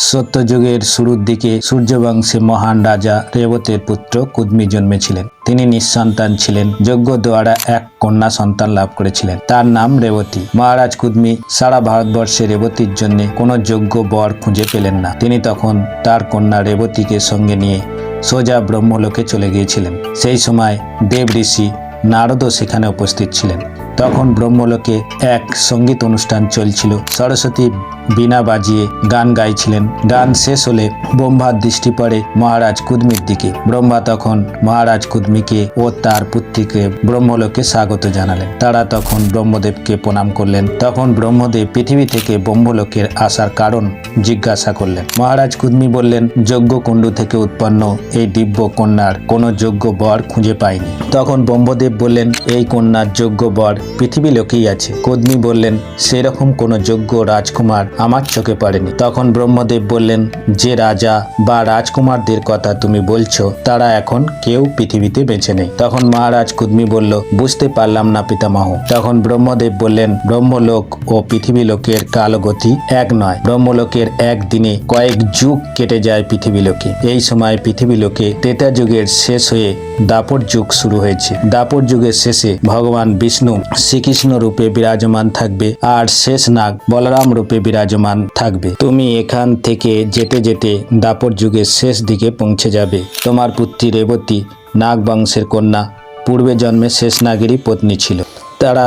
সত্যযুগের শুরুর দিকে সূর্যবংশে মহান রাজা রেবতের পুত্র কুদ্মি জন্মেছিলেন। তিনি নিঃসন্তান ছিলেন, যজ্ঞ দ্বারা এক কন্যা সন্তান লাভ করেছিলেন। তার নাম রেবতী। মহারাজ কুদ্মি সারা ভারতবর্ষে রেবতীর জন্য কোনো যোগ্য বর খুঁজে পেলেন না। তিনি তখন তার কন্যা রেবতীকে সঙ্গে নিয়ে সোজা ব্রহ্মলোকে চলে গিয়েছিলেন। সেই সময় দেব ঋষি নারদও সেখানে উপস্থিত ছিলেন। তখন ব্রহ্মলোকে এক সংগীত অনুষ্ঠান চলছিল। সরস্বতী বীণা বাজিয়ে গান গাইছিলেন। গান শেষ হলে ব্রহ্মার দৃষ্টি পড়ে মহারাজ কুদ্মির দিকে। ব্রহ্মা তখন মহারাজ কুদ্মিকে ও তার পুত্রীকে ব্রহ্মলোকে স্বাগত জানালেন। তারা তখন ব্রহ্মদেবকে প্রণাম করলেন। তখন ব্রহ্মদেব পৃথিবী থেকে ব্রহ্মলোকের আসার কারণ জিজ্ঞাসা করলেন। মহারাজ কুদ্মি বললেন, যজ্ঞ কুণ্ড থেকে উৎপন্ন এই দিব্য কন্যার কোনো যোগ্য বর খুঁজে পায়নি তখন ব্রহ্মদেব বললেন, এই কন্যার যোগ্য বর পৃথিবী লোকেই আছে। কুদ্মি বললেন, সেরকম কোনো যোগ্য রাজকুমার আমার চোখে পড়েনি। তখন ব্রহ্মদেব বললেন, যে রাজা বা রাজকুমারদের কথা তুমি বলছো, তারা এখন কেউ পৃথিবীতে বেঁচে নেই। তখন মহারাজ কুদ্মি বলল, বুঝতে পারলাম না পিতামহ। তখন ব্রহ্মদেব বললেন, ব্রহ্মলোক ও পৃথিবী লোকের কালগতি এক নয়। ব্রহ্মলোকের একদিনে কয়েক যুগ কেটে যায় পৃথিবী লোকে। এই সময় পৃথিবী লোকে তেতা যুগের শেষ হয়ে দাপর যুগ শুরু হয়েছে। দাপর যুগের শেষে ভগবান বিষ্ণু শ্রীকৃষ্ণ রূপে বিরাজমান থাকবে আর শেষ নাগ বলরাম রূপে বিরাজমান থাকবে। তুমি এখান থেকে যেতে যেতে দাপর যুগের শেষ দিকে পৌঁছে যাবে। তোমার পুত্রী রেবতী নাগ বংশের কন্যা, পূর্বে জন্মে শেষ নাগেরই পত্নী ছিল। তারা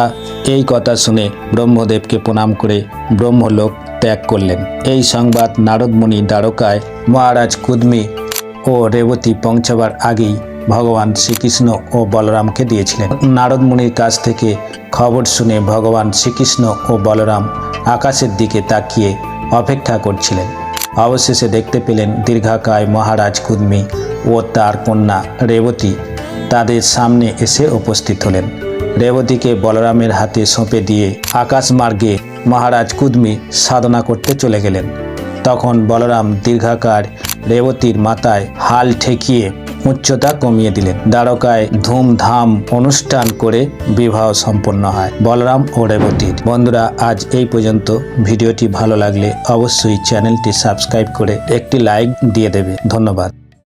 এই কথা শুনে ব্রহ্মদেবকে প্রণাম করে ব্রহ্মলোক ত্যাগ করলেন। এই সংবাদ নারদমণি দ্বারকায় মহারাজ কুদ্মি ও রেবতী পৌঁছাবার আগেই ভগবান শ্রীকৃষ্ণ ও বলরামকে দিয়েছিলেন। নারদ মুনির কাছ থেকে খবর শুনে ভগবান শ্রীকৃষ্ণ ও বলরাম আকাশের দিকে তাকিয়ে অপেক্ষা করছিলেন। অবশেষে দেখতে পেলেন দীর্ঘাকায় মহারাজ কুদ্মি ও তার কন্যা রেবতী তাদের সামনে এসে উপস্থিত হলেন। রেবতীকে বলরামের হাতে সঁপে দিয়ে আকাশ মার্গে মহারাজ কুদ্মি সাধনা করতে চলে গেলেন। তখন বলরাম দীর্ঘাকার রেবতীর মাথায় হাল ঠেকিয়ে উচ্চতা কমিয়ে দিলেন। দ্বারকায় ধুমধাম অনুষ্ঠান করে বিবাহ সম্পন্ন হয় বলরাম ও রেবতীর। বন্ধুরা, আজ এই পর্যন্ত। ভিডিওটি ভালো লাগলে অবশ্যই চ্যানেলটি সাবস্ক্রাইব করে একটি লাইক দিয়ে দেবে। ধন্যবাদ।